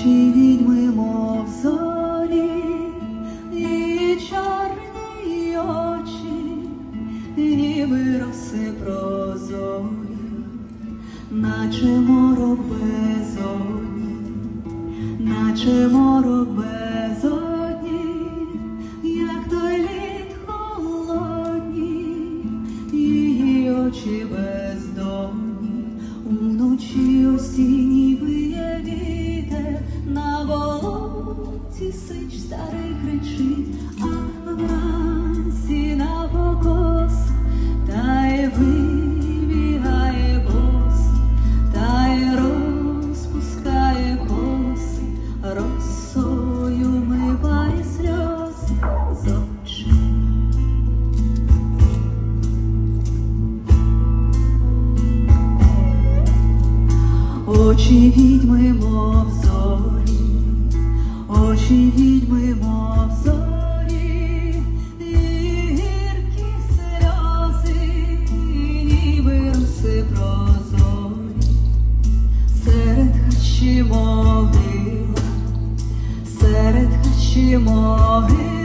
Очі відьми, мов зорі, і чорні очі, ніби роси прозорі, наче морок безодні, наче морок безодні, як той лід холодні, її очі без. Сич старий кричить, а вранці на покос, та й вибігає бос, та й розпускає коси, росою миває сльози з очей. Очі відьми, мов Очі відьми, гіркі сльози, і прозорі, серед хащі могила, серед хащі могила.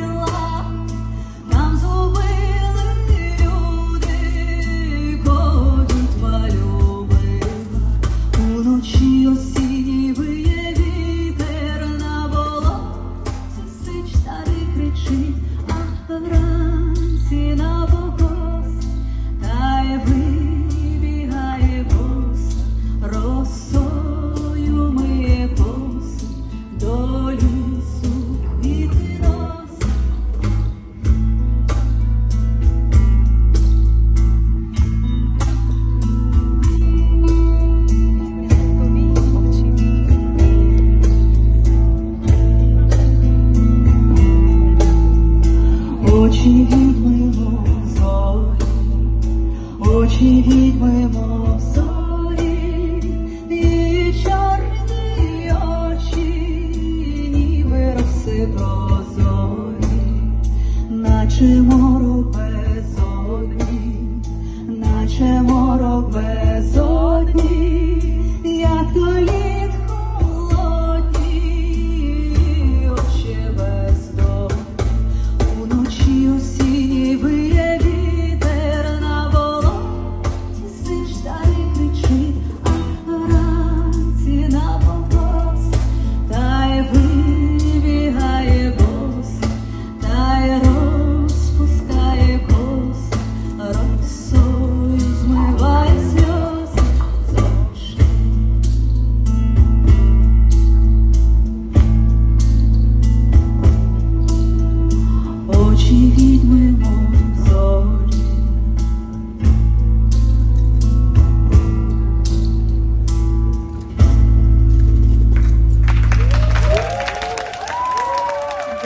Очі відьми зорі, очі відьми зорі, і чорні очі, ніби роси прозорі, наче морок безодні, наче морок безодні.